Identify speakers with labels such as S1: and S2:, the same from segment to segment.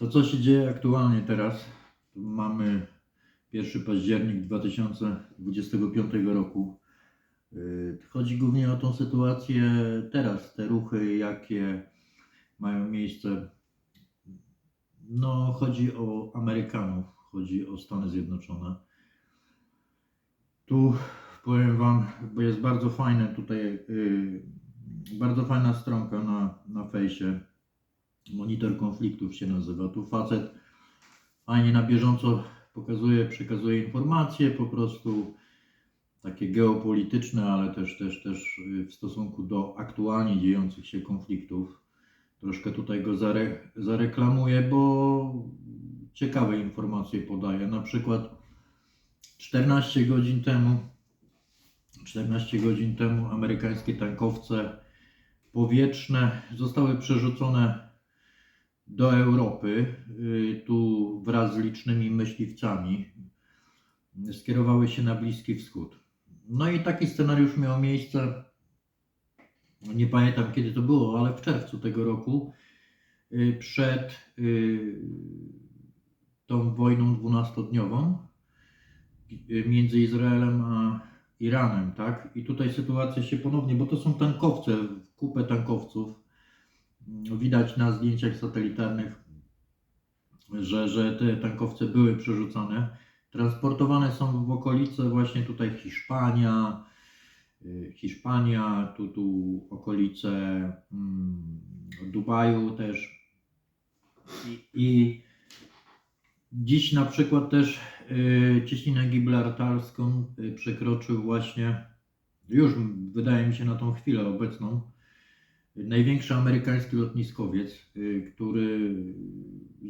S1: To co się dzieje aktualnie teraz? Mamy 1 październik 2025 roku. Yy, Chodzi głównie o tą sytuację teraz, te ruchy, jakie mają miejsce. No, chodzi o Amerykanów, chodzi o Stany Zjednoczone. Tu powiem Wam, bo jest bardzo fajne tutaj, yy, bardzo fajna stronka na, na fejsie. Monitor konfliktów się nazywa. Tu facet fajnie na bieżąco pokazuje, przekazuje informacje po prostu takie geopolityczne, ale też, też, też w stosunku do aktualnie dziejących się konfliktów. Troszkę tutaj go zare, zareklamuję, bo ciekawe informacje podaje. Na przykład 14 godzin temu 14 godzin temu amerykańskie tankowce powietrzne zostały przerzucone do Europy, y, tu wraz z licznymi myśliwcami, skierowały się na Bliski Wschód. No i taki scenariusz miał miejsce, nie pamiętam kiedy to było, ale w czerwcu tego roku, y, przed y, tą wojną dwunastodniową między Izraelem a Iranem, tak? I tutaj sytuacja się ponownie, bo to są tankowce, kupę tankowców, widać na zdjęciach satelitarnych, że, że te tankowce były przerzucane. Transportowane są w okolice właśnie tutaj Hiszpania, y, Hiszpania, tu, tu okolice mm, Dubaju też. I, I dziś na przykład też y, cieśninę gibraltarską y, przekroczył właśnie, już wydaje mi się na tą chwilę obecną, największy amerykański lotniskowiec, y, który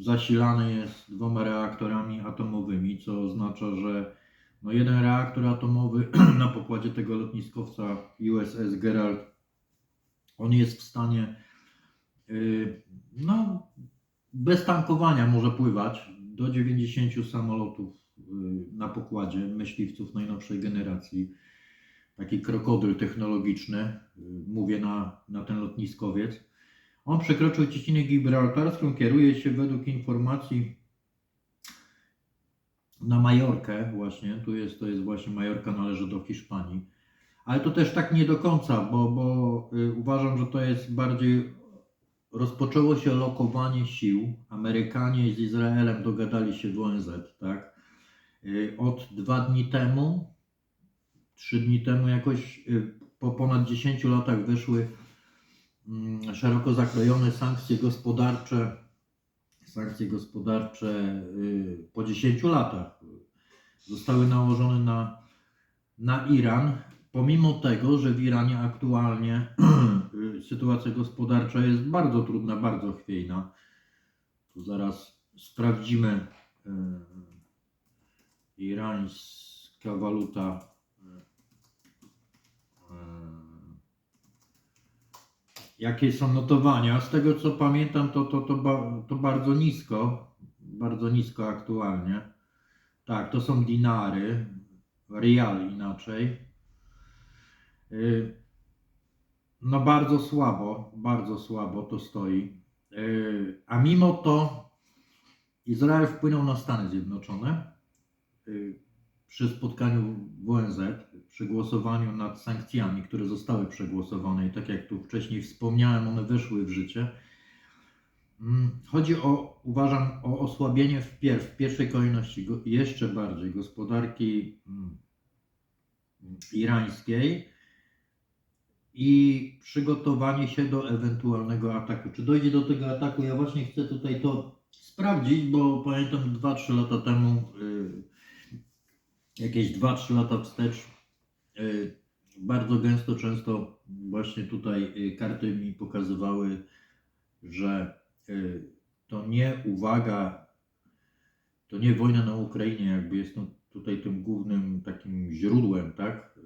S1: zasilany jest dwoma reaktorami atomowymi, co oznacza, że no jeden reaktor atomowy na pokładzie tego lotniskowca USS Gerald, on jest w stanie y, no, bez tankowania może pływać do 90 samolotów y, na pokładzie myśliwców najnowszej generacji taki krokodyl technologiczny, y, mówię na, na ten lotniskowiec. On przekroczył cieśninę gibraltarską, kieruje się według informacji na Majorkę właśnie, tu jest, to jest właśnie Majorka, należy do Hiszpanii. Ale to też tak nie do końca, bo, bo y, uważam, że to jest bardziej rozpoczęło się lokowanie sił. Amerykanie z Izraelem dogadali się w ONZ, tak? Y, Od dwa dni temu trzy dni temu jakoś y, po ponad 10 latach wyszły mm, szeroko zakrojone sankcje gospodarcze. Sankcje gospodarcze y, po 10 latach zostały nałożone na, na Iran, pomimo tego, że w Iranie aktualnie y, sytuacja gospodarcza jest bardzo trudna, bardzo chwiejna. Tu zaraz sprawdzimy irańska waluta jakie są notowania. Z tego co pamiętam, to, to, to, to bardzo nisko. Bardzo nisko aktualnie. Tak, to są dinary. Rial inaczej. Y, No bardzo słabo, bardzo słabo to stoi. Y, A mimo to Izrael wpłynął na Stany Zjednoczone y, przy spotkaniu w ONZ, przy głosowaniu nad sankcjami, które zostały przegłosowane i tak jak tu wcześniej wspomniałem, one weszły w życie. Mm, Chodzi o, uważam, o osłabienie w, pier w pierwszej kolejności jeszcze bardziej gospodarki mm, irańskiej i przygotowanie się do ewentualnego ataku. Czy dojdzie do tego ataku? Ja właśnie chcę tutaj to sprawdzić, bo pamiętam 2-3 lata temu, y, jakieś 2-3 lata wstecz, bardzo gęsto, często właśnie tutaj y, karty mi pokazywały, że y, to nie uwaga, to nie wojna na Ukrainie, jakby jest to tutaj tym głównym takim źródłem, tak?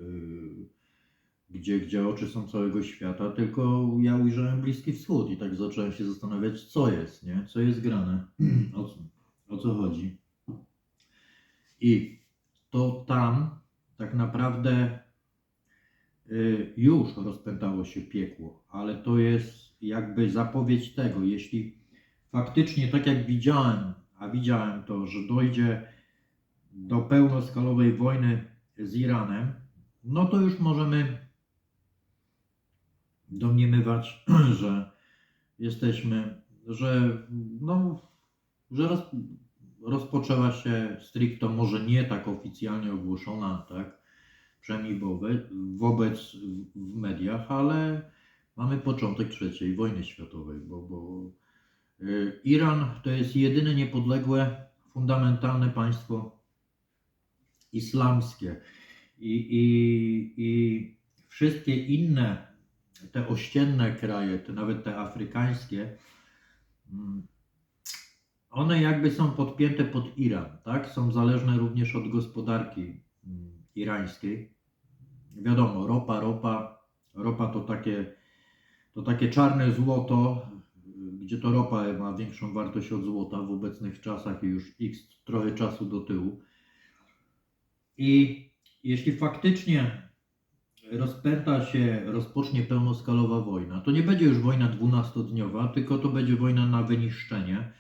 S1: Gdzie, gdzie oczy są całego świata, tylko ja ujrzałem Bliski Wschód i tak zacząłem się zastanawiać, co jest, nie? Co jest grane, o co, o co chodzi. I to tam tak naprawdę już rozpętało się piekło, ale to jest jakby zapowiedź tego, jeśli faktycznie, tak jak widziałem, a widziałem to, że dojdzie do pełnoskalowej wojny z Iranem, no to już możemy domniemywać, że jesteśmy, że, no, że roz, rozpoczęła się stricto, może nie tak oficjalnie ogłoszona, tak, przynajmniej wobec, wobec w mediach, ale mamy początek trzeciej wojny światowej, bo, bo y, Iran to jest jedyne niepodległe, fundamentalne państwo islamskie i, i, i wszystkie inne, te ościenne kraje, te, nawet te afrykańskie, mm, one jakby są podpięte pod Iran, tak? Są zależne również od gospodarki mm, irańskiej. Wiadomo, ropa, ropa, ropa to takie, to takie czarne złoto, gdzie to ropa ma większą wartość od złota w obecnych czasach i już x trochę czasu do tyłu. I jeśli faktycznie rozpęta się, rozpocznie pełnoskalowa wojna, to nie będzie już wojna 12-dniowa, tylko to będzie wojna na wyniszczenie,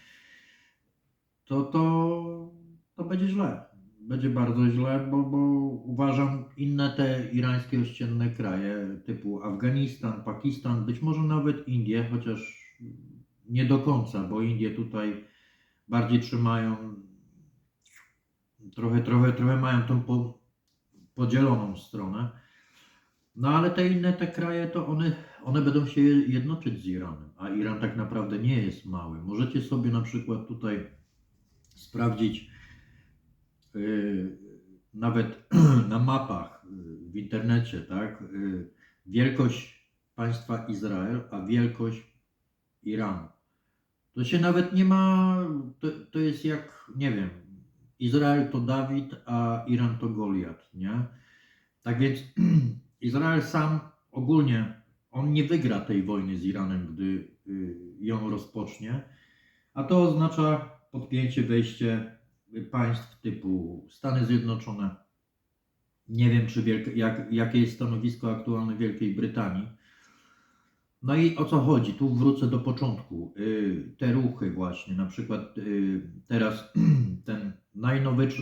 S1: to, to, to będzie źle. Będzie bardzo źle, bo, bo uważam inne te irańskie ościenne kraje typu Afganistan, Pakistan, być może nawet Indie, chociaż nie do końca, bo Indie tutaj bardziej trzymają trochę, trochę, trochę mają tą po, podzieloną stronę. No ale te inne te kraje, to one, one będą się jednoczyć z Iranem, a Iran tak naprawdę nie jest mały. Możecie sobie na przykład tutaj sprawdzić nawet na mapach yy, w internecie, tak, yy, wielkość państwa Izrael, a wielkość Iranu. To się nawet nie ma, to, to jest jak, nie wiem, Izrael to Dawid, a Iran to Goliat, nie? Tak więc Izrael sam ogólnie, on nie wygra tej wojny z Iranem, gdy y, ją rozpocznie, a to oznacza podpięcie, wejście państw typu Stany Zjednoczone. Nie wiem, czy jak, jakie jest stanowisko aktualne Wielkiej Brytanii. No i o co chodzi? Tu wrócę do początku. Y, Te ruchy właśnie, na przykład y, teraz ten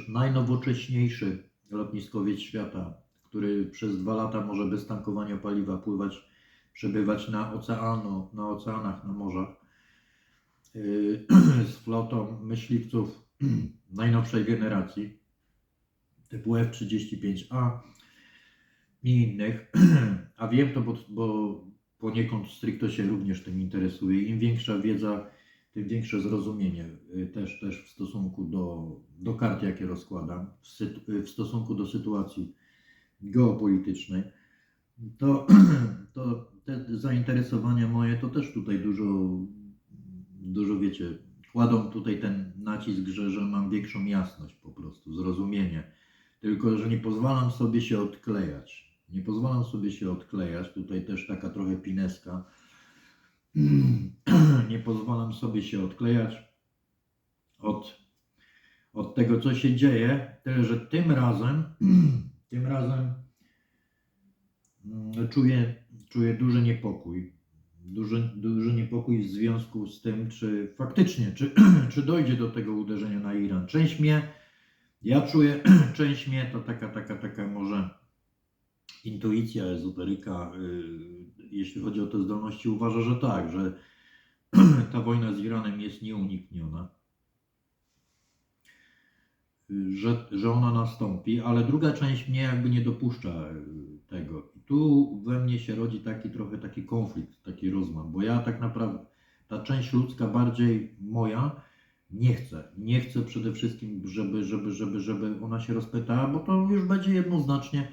S1: najnowocześniejszy lotniskowiec świata, który przez dwa lata może bez tankowania paliwa pływać, przebywać na, oceanu, na oceanach, na morzach y, z flotą myśliwców najnowszej generacji typu F-35A i innych. A wiem to, bo, bo poniekąd stricto się również tym interesuje. Im większa wiedza, tym większe zrozumienie y, też, też w stosunku do, do kart, jakie rozkładam, w, sytu, w stosunku do sytuacji geopolitycznej. To, to te zainteresowania moje to też tutaj dużo, dużo wiecie, kładą tutaj ten nacisk, że, że mam większą jasność po prostu, zrozumienie. Tylko, że nie pozwalam sobie się odklejać. Nie pozwalam sobie się odklejać. Tutaj też taka trochę pineska. Nie pozwalam sobie się odklejać od, od tego, co się dzieje. Tyle, że tym razem, tym razem mm, czuję, czuję duży niepokój. Duży, duży niepokój w związku z tym, czy faktycznie, czy, czy dojdzie do tego uderzenia na Iran. Część mnie, ja czuję, część mnie to taka, taka, taka może intuicja, ezoteryka, y, jeśli chodzi o te zdolności, uważa, że tak, że ta wojna z Iranem jest nieunikniona, y, że, że ona nastąpi, ale druga część mnie jakby nie dopuszcza y, tego. Tu we mnie się rodzi taki trochę taki konflikt, taki rozmach, bo ja tak naprawdę, ta część ludzka bardziej moja, nie chcę. Nie chcę przede wszystkim, żeby, żeby, żeby, żeby ona się rozpętała, bo to już będzie jednoznacznie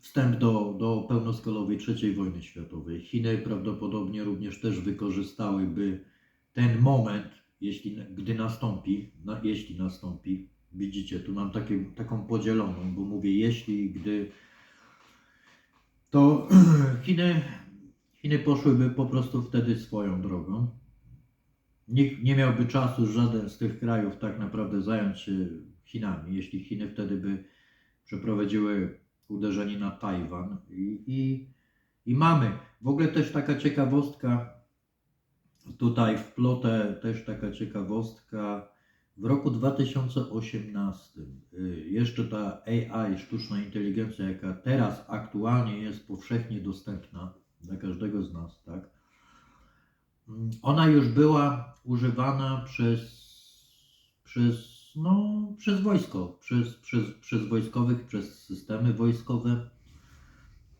S1: wstęp do, do pełnoskalowej III wojny światowej. Chiny prawdopodobnie również też wykorzystałyby ten moment, jeśli, gdy nastąpi, na, jeśli nastąpi. Widzicie, tu mam takie, taką podzieloną, bo mówię jeśli, gdy, to Chiny, Chiny poszłyby po prostu wtedy swoją drogą. Nikt nie miałby czasu, żaden z tych krajów tak naprawdę zająć się Chinami, jeśli Chiny wtedy by przeprowadziły uderzenie na Tajwan. I, i, I mamy. W ogóle też taka ciekawostka tutaj wplotę też taka ciekawostka. W roku 2018 y, jeszcze ta AI, sztuczna inteligencja, jaka teraz aktualnie jest powszechnie dostępna dla każdego z nas, tak? Ona już była używana przez, przez, no, przez wojsko, przez, przez, przez wojskowych, przez systemy wojskowe.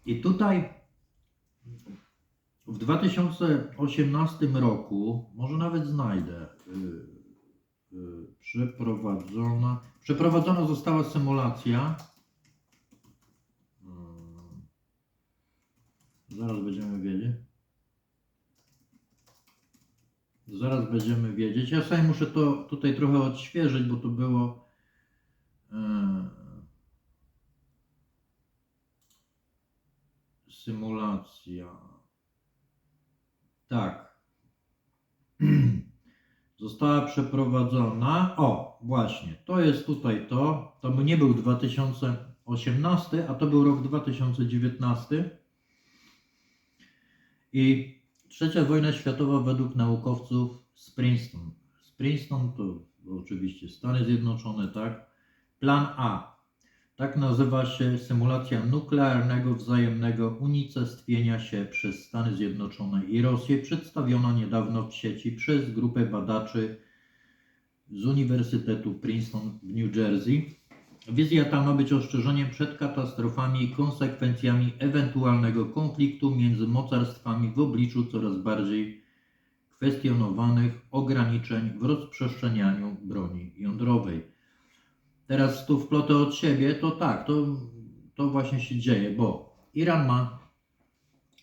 S1: I tutaj w 2018 roku, może nawet znajdę, y, y, przeprowadzona, przeprowadzona została symulacja. Y, Zaraz będziemy wiedzieć. Zaraz będziemy wiedzieć. Ja sobie muszę to tutaj trochę odświeżyć, bo to było. y, Symulacja. Tak. Została przeprowadzona. O, właśnie. To jest tutaj to. To nie był 2018, a to był rok 2019. I trzecia wojna światowa według naukowców z Princeton. Z Princeton to oczywiście Stany Zjednoczone, tak? Plan A. Tak nazywa się symulacja nuklearnego wzajemnego unicestwienia się przez Stany Zjednoczone i Rosję, przedstawiona niedawno w sieci przez grupę badaczy z Uniwersytetu Princeton w New Jersey. Wizja ta ma być ostrzeżeniem przed katastrofami i konsekwencjami ewentualnego konfliktu między mocarstwami w obliczu coraz bardziej kwestionowanych ograniczeń w rozprzestrzenianiu broni jądrowej. Teraz tu wplotę od siebie, to tak, to, to właśnie się dzieje, bo Iran ma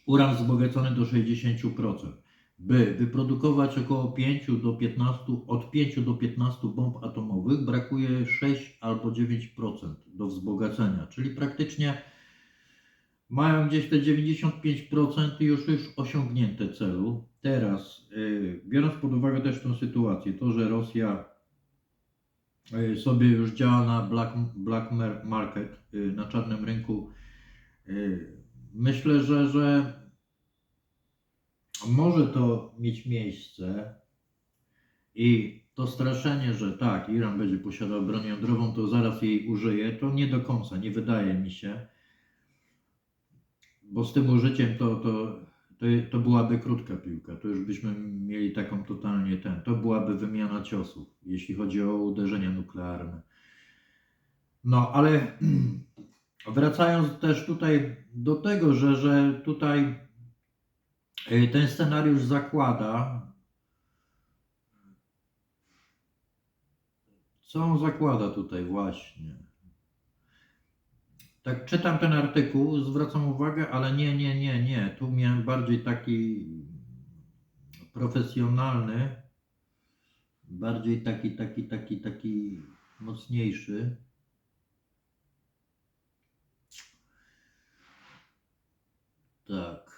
S1: uran wzbogacony do 60%. By wyprodukować około 5 do 15, od 5 do 15 bomb atomowych brakuje 6 albo 9% do wzbogacenia, czyli praktycznie mają gdzieś te 95% i już już osiągnięte celu. Teraz, yy, biorąc pod uwagę też tę sytuację, to, że Rosja y, sobie już działa na black, black mar- market, y, na czarnym rynku, y, myślę, że, że może to mieć miejsce i to straszenie, że tak, Iran będzie posiadał broń jądrową, to zaraz jej użyje, to nie do końca, nie wydaje mi się. Bo z tym użyciem to, to, to, to byłaby krótka piłka. To już byśmy mieli taką totalnie ten. To byłaby wymiana ciosów, jeśli chodzi o uderzenia nuklearne. No, ale wracając też tutaj do tego, że, że tutaj y, ten scenariusz zakłada. Co on zakłada tutaj właśnie? Tak czytam ten artykuł, zwracam uwagę, ale nie, nie, nie, nie. Tu miałem bardziej taki profesjonalny, bardziej taki, taki, taki, taki mocniejszy. Tak.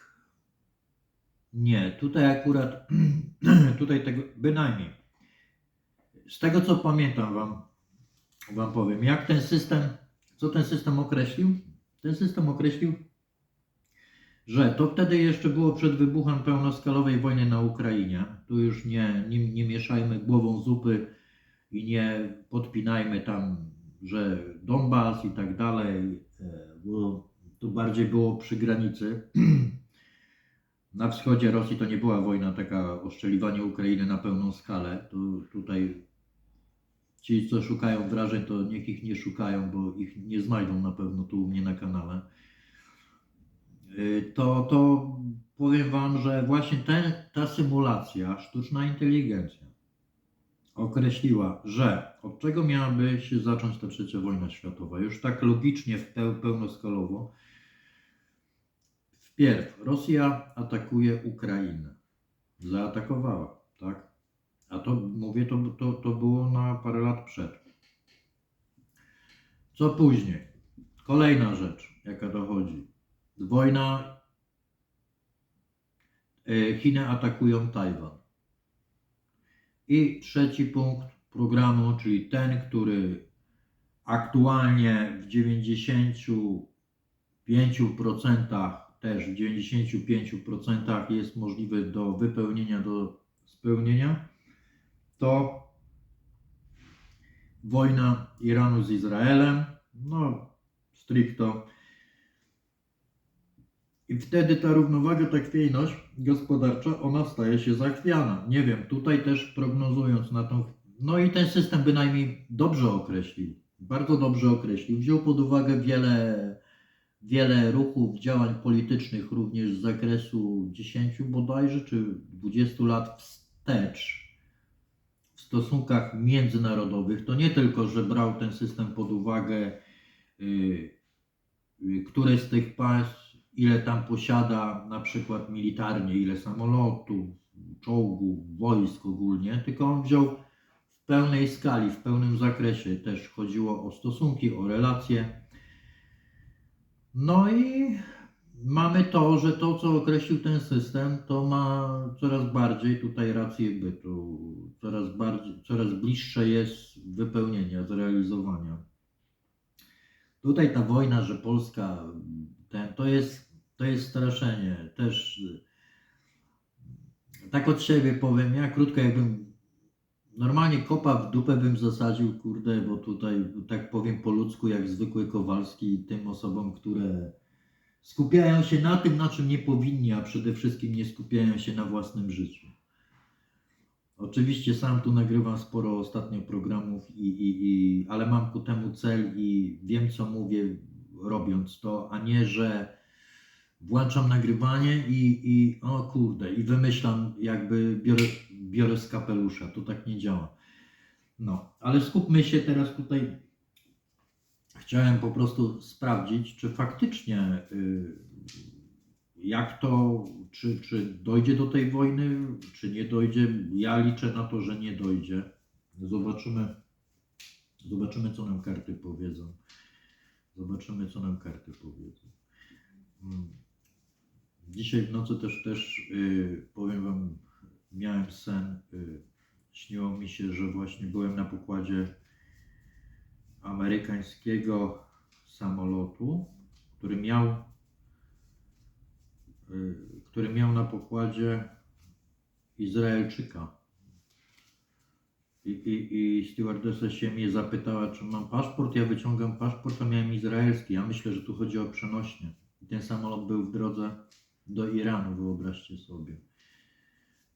S1: Nie, tutaj akurat, tutaj tego, bynajmniej. Z tego co pamiętam wam, wam powiem, jak ten system, co ten system określił? Ten system określił, że to wtedy jeszcze było przed wybuchem pełnoskalowej wojny na Ukrainie. Tu już nie, nie, nie mieszajmy głową zupy i nie podpinajmy tam, że Donbas i tak dalej, e, bo tu bardziej było przy granicy. Na wschodzie Rosji to nie była wojna taka oszczeliwanie Ukrainy na pełną skalę. Tu, tutaj ci, co szukają wrażeń, to niech ich nie szukają, bo ich nie znajdą na pewno tu u mnie na kanale. Y, To, to powiem Wam, że właśnie ta symulacja, sztuczna inteligencja, określiła, że od czego miałaby się zacząć ta trzecia wojna światowa, już tak logicznie, pełnoskalowo. Wpierw Rosja atakuje Ukrainę. Zaatakowała, tak? A to mówię, to, to, to było na parę lat przed. Co później? Kolejna rzecz, jaka dochodzi. Wojna. e, Chiny atakują Tajwan. I trzeci punkt programu, czyli ten, który aktualnie w 95% też w 95% jest możliwy do wypełnienia do spełnienia, to wojna Iranu z Izraelem, no stricto. I wtedy ta równowaga, ta chwiejność gospodarcza, ona staje się zachwiana. Nie wiem, tutaj też prognozując na tą. No i ten system bynajmniej dobrze określił, bardzo dobrze określił. Wziął pod uwagę wiele, wiele ruchów, działań politycznych, również z zakresu 10 bodajże, czy 20 lat wstecz stosunkach międzynarodowych. To nie tylko, że brał ten system pod uwagę, y, y, które z tych państw, ile tam posiada na przykład militarnie, ile samolotów, czołgów, wojsk ogólnie, tylko on wziął w pełnej skali, w pełnym zakresie. Też chodziło o stosunki, o relacje. No i mamy to, że to, co określił ten system, to ma coraz bardziej tutaj rację bytu, coraz, bardziej, coraz bliższe jest wypełnienia, zrealizowania. Tutaj ta wojna, że Polska, ten, to, jest, to jest straszenie. Też tak od siebie powiem, ja krótko jakbym normalnie kopa w dupę bym zasadził, kurde, bo tutaj tak powiem po ludzku, jak zwykły Kowalski, tym osobom, które skupiają się na tym, na czym nie powinni, a przede wszystkim nie skupiają się na własnym życiu. Oczywiście sam tu nagrywam sporo ostatnio programów, i, i, i, ale mam ku temu cel i wiem, co mówię, robiąc to, a nie, że włączam nagrywanie i, i o kurde, i wymyślam, jakby biorę, biorę z kapelusza. To tak nie działa. No, ale skupmy się teraz tutaj. Chciałem po prostu sprawdzić, czy faktycznie y, jak to, czy, czy dojdzie do tej wojny, czy nie dojdzie. Ja liczę na to, że nie dojdzie. Zobaczymy, zobaczymy co nam karty powiedzą. Zobaczymy, co nam karty powiedzą. Mm. Dzisiaj w nocy też, też yy, powiem Wam, miałem sen. Yy, śniło mi się, że właśnie byłem na pokładzie amerykańskiego samolotu, który miał, yy, który miał na pokładzie Izraelczyka. I, i, I stewardessa się mnie zapytała, czy mam paszport. Ja wyciągam paszport, a miałem izraelski. Ja myślę, że tu chodzi o przenośnie. I ten samolot był w drodze do Iranu, wyobraźcie sobie.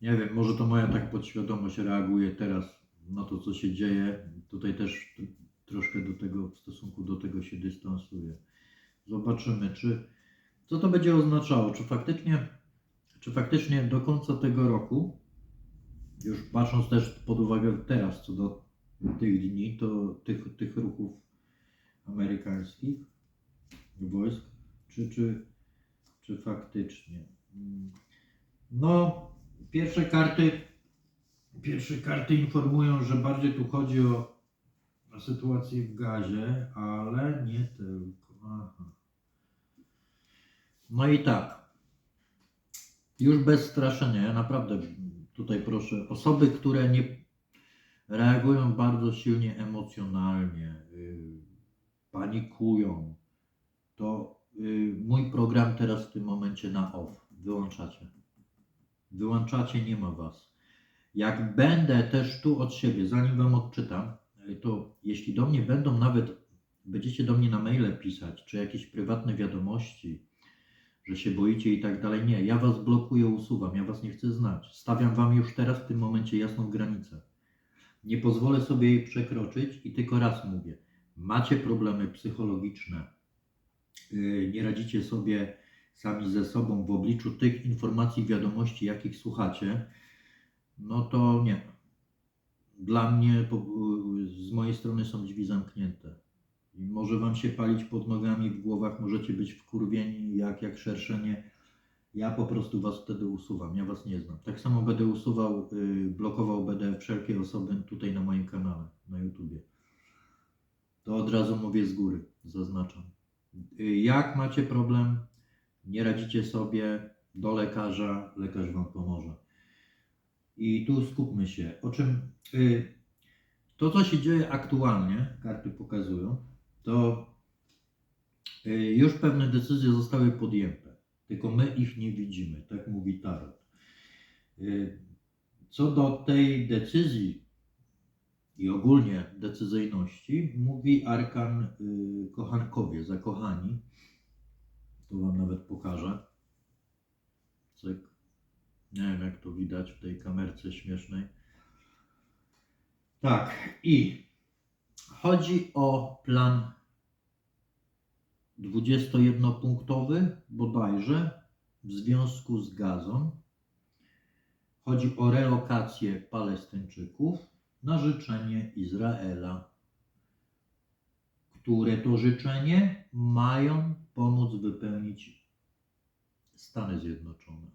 S1: Nie wiem, może to moja tak podświadomość reaguje teraz na to, co się dzieje. Tutaj też troszkę do tego, w stosunku do tego się dystansuję. Zobaczymy, czy co to będzie oznaczało, czy faktycznie, czy faktycznie do końca tego roku, już patrząc też pod uwagę teraz co do tych dni, to tych, tych ruchów amerykańskich wojsk, czy, czy, czy faktycznie. No, pierwsze karty, pierwsze karty informują, że bardziej tu chodzi o, o sytuację w gazie, ale nie tylko. Aha. No i tak. Już bez straszenia, ja naprawdę tutaj proszę, osoby, które nie reagują bardzo silnie emocjonalnie, yy, panikują, to yy, mój program teraz w tym momencie na off. Wyłączacie. Wyłączacie, nie ma was. Jak będę też tu od siebie, zanim wam odczytam, to jeśli do mnie będą nawet, będziecie do mnie na maile pisać, czy jakieś prywatne wiadomości, że się boicie i tak dalej. Nie, ja was blokuję, usuwam, ja was nie chcę znać. Stawiam wam już teraz w tym momencie jasną granicę. Nie pozwolę sobie jej przekroczyć i tylko raz mówię. Macie problemy psychologiczne, yy, nie radzicie sobie sami ze sobą w obliczu tych informacji, wiadomości, jakich słuchacie, no to nie. Dla mnie, z mojej strony są drzwi zamknięte. I może wam się palić pod nogami w głowach, możecie być wkurwieni jak, jak szerszenie. Ja po prostu was wtedy usuwam, ja was nie znam. Tak samo będę usuwał, y, blokował będę wszelkie osoby tutaj na moim kanale, na YouTubie. To od razu mówię z góry, zaznaczam. Y, jak macie problem, nie radzicie sobie, do lekarza, lekarz wam pomoże. I tu skupmy się. O czym y, to, co się dzieje aktualnie, karty pokazują, to y, już pewne decyzje zostały podjęte, tylko my ich nie widzimy, tak mówi Tarot. Y, Co do tej decyzji i ogólnie decyzyjności, mówi Arkan kochankowie, zakochani. To Wam nawet pokażę. Cyk. Nie wiem, jak to widać w tej kamerce śmiesznej. Tak, i chodzi o plan 21-punktowy bodajże w związku z gazą. Chodzi o relokację Palestyńczyków na życzenie Izraela, które to życzenie mają pomóc wypełnić Stany Zjednoczone.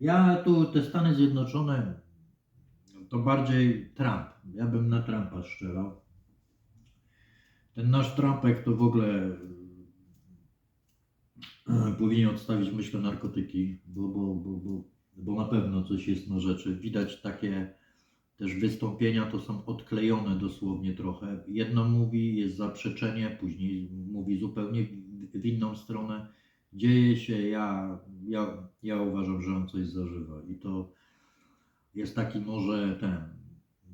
S1: Ja tu te Stany Zjednoczone to bardziej Trump. Ja bym na Trumpa strzelał. Ten nasz Trumpek to w ogóle e, powinien odstawić, myślę, narkotyki, bo, bo, bo, bo, bo na pewno coś jest na rzeczy. Widać takie też wystąpienia, to są odklejone dosłownie trochę. Jedno mówi, jest zaprzeczenie, później mówi zupełnie w- w inną stronę. Dzieje się, ja, ja, ja uważam, że on coś zażywa i to jest taki może ten,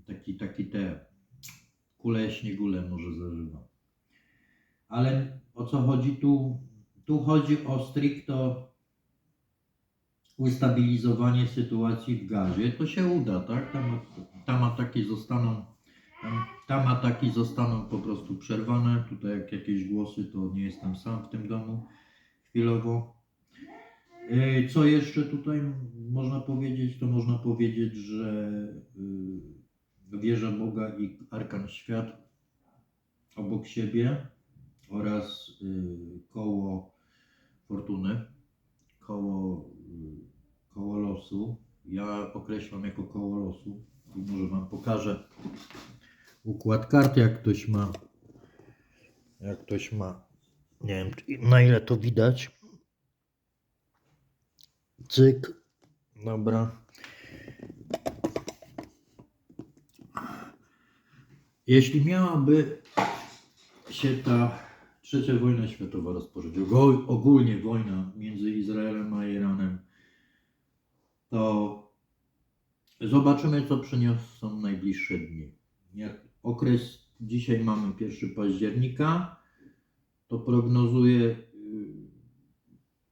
S1: taki, taki te kule śniegule może zażywa. Ale o co chodzi tu? Tu chodzi o stricto ustabilizowanie sytuacji w gazie. To się uda, tak? Tam, tam ataki zostaną tam, tam ataki zostaną po prostu przerwane. Tutaj jak jakieś głosy, to nie jestem sam w tym domu chwilowo. Yy, Co jeszcze tutaj można powiedzieć? To można powiedzieć, że yy, wieża Boga i Arkan Świat obok siebie oraz yy, koło fortuny, koło, yy, koło losu. Ja określam jako koło losu i może Wam pokażę układ kart, jak ktoś ma. Jak ktoś ma. Nie wiem, na ile to widać. Cyk. Dobra. Jeśli miałaby się ta trzecia wojna światowa rozpocząć, ogólnie wojna między Izraelem a Iranem, to zobaczymy, co przyniosą najbliższe dni. Jak okres, dzisiaj mamy 1 października, to prognozuję y,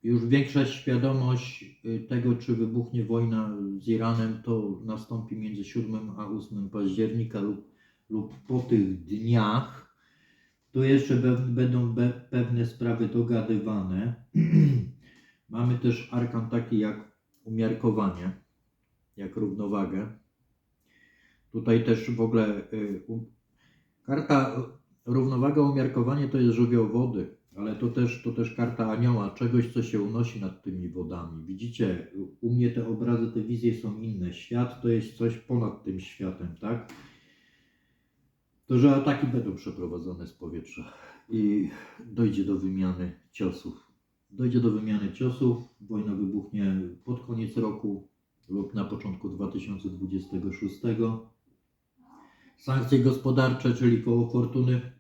S1: już większa świadomość y, tego, czy wybuchnie wojna z Iranem, to nastąpi między 7 a 8 października lub, lub po tych dniach. Tu jeszcze będą pewne sprawy dogadywane. Mamy też arkan taki jak umiarkowanie, jak równowagę. Tutaj też w ogóle y, karta równowaga, umiarkowanie to jest żywioł wody, ale to też, to też karta anioła, czegoś, co się unosi nad tymi wodami. Widzicie, u mnie te obrazy, te wizje są inne. Świat to jest coś ponad tym światem, tak? To, że ataki będą przeprowadzone z powietrza i dojdzie do wymiany ciosów. Dojdzie do wymiany ciosów, wojna wybuchnie pod koniec roku lub na początku 2026. Sankcje gospodarcze, czyli koło fortuny,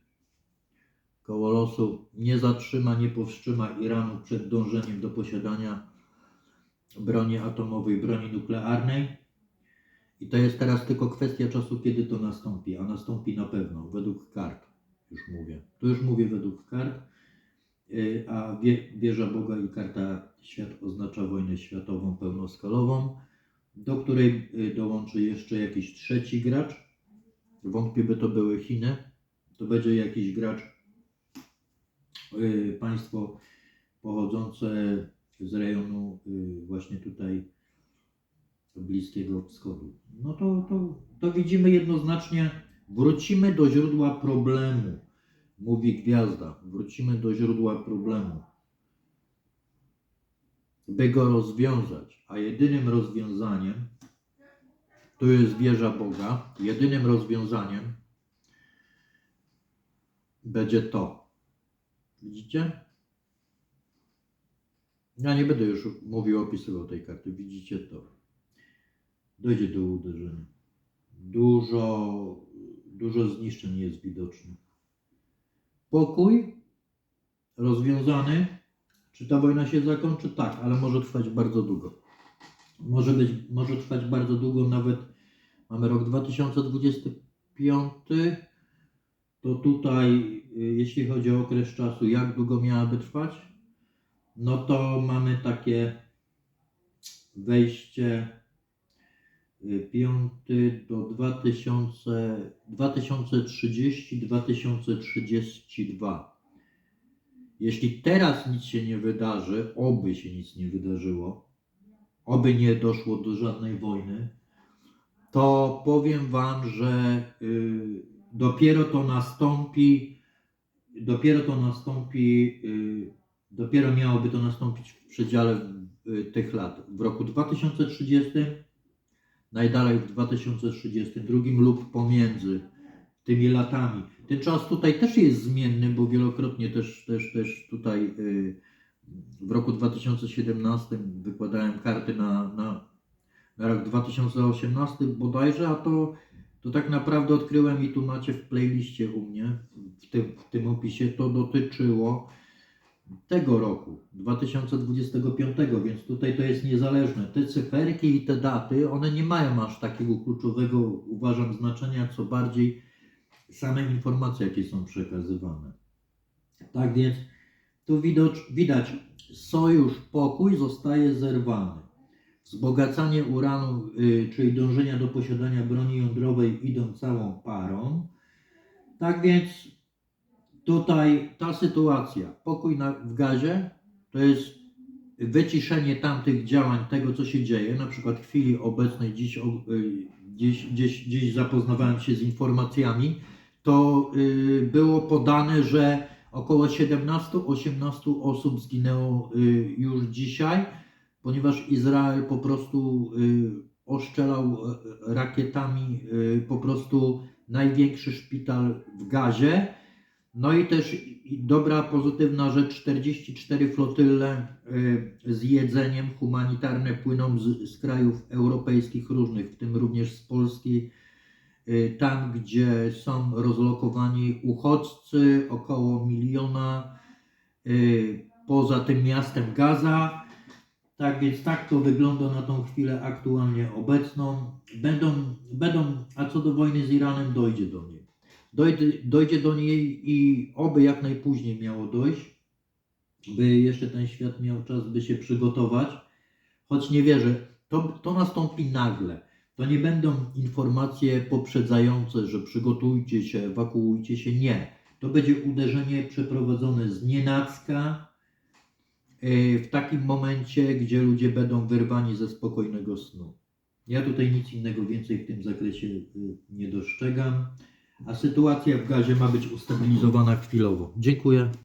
S1: koło losu, nie zatrzyma, nie powstrzyma Iranu przed dążeniem do posiadania broni atomowej, broni nuklearnej. I to jest teraz tylko kwestia czasu, kiedy to nastąpi, a nastąpi na pewno, według kart, już mówię. Tu już mówię według kart, Yy, a wie, wieża Boga i karta świat oznacza wojnę światową pełnoskalową, do której yy, dołączy jeszcze jakiś trzeci gracz. Wątpię, by to były Chiny. To będzie jakiś gracz, państwo pochodzące z rejonu yy, właśnie tutaj Bliskiego Wschodu. No to, to, to widzimy jednoznacznie, wrócimy do źródła problemu, mówi gwiazda. Wrócimy do źródła problemu, by go rozwiązać. A jedynym rozwiązaniem, tu jest wieża Boga, jedynym rozwiązaniem będzie to. Widzicie? Ja nie będę już mówił, opisywał tej karty. Widzicie to dojdzie do uderzenia. Dużo, dużo zniszczeń jest widocznych. Pokój rozwiązany. Czy ta wojna się zakończy? Tak, ale może trwać bardzo długo. Może, być, może trwać bardzo długo, nawet Mamy rok 2025. To tutaj, jeśli chodzi o okres czasu, jak długo miałaby trwać, no to mamy takie wejście y, piąty do 2000, 2030-2032. Jeśli teraz nic się nie wydarzy, oby się nic nie wydarzyło, oby nie doszło do żadnej wojny, to powiem Wam, że y, dopiero to nastąpi, dopiero to nastąpi, y, dopiero miałoby to nastąpić w przedziale y, tych lat. W roku 2030, najdalej w 2032 lub pomiędzy tymi latami. Ten czas tutaj też jest zmienny, bo wielokrotnie też, też, też tutaj y, w roku 2017 wykładałem karty na, na, na rok 2018 bodajże, a to, to tak naprawdę odkryłem i tu macie w playliście u mnie, w tym, w tym opisie, to dotyczyło tego roku, 2025, więc tutaj to jest niezależne. Te cyferki i te daty, one nie mają aż takiego kluczowego, uważam, znaczenia, co bardziej same informacje, jakie są przekazywane. Tak więc tu widać sojusz, pokój zostaje zerwany. Wzbogacanie uranu, y, czyli dążenia do posiadania broni jądrowej idą całą parą. Tak więc tutaj ta sytuacja, pokój na, w gazie, to jest wyciszenie tamtych działań, tego co się dzieje. Na przykład w chwili obecnej, dziś, y, dziś, dziś, dziś zapoznawałem się z informacjami, to y, było podane, że około 17-18 osób zginęło y, już dzisiaj, ponieważ Izrael po prostu y, oszczelał y, rakietami y, po prostu największy szpital w Gazie. No i też dobra, pozytywna rzecz, 44 flotyle y, z jedzeniem humanitarne płyną z, z krajów europejskich różnych, w tym również z Polski, tam gdzie są rozlokowani uchodźcy, około miliona poza tym miastem Gaza. Tak więc tak to wygląda na tą chwilę aktualnie obecną. Będą, będą, a co do wojny z Iranem dojdzie do niej. Dojdzie, dojdzie do niej i oby jak najpóźniej miało dojść, by jeszcze ten świat miał czas, by się przygotować. Choć nie wierzę, to, to nastąpi nagle. To nie będą informacje poprzedzające, że przygotujcie się, ewakuujcie się. Nie. To będzie uderzenie przeprowadzone z nienacka, w takim momencie, gdzie ludzie będą wyrwani ze spokojnego snu. Ja tutaj nic innego więcej w tym zakresie yy, nie dostrzegam, a sytuacja w gazie ma być ustabilizowana chwilowo. Dziękuję.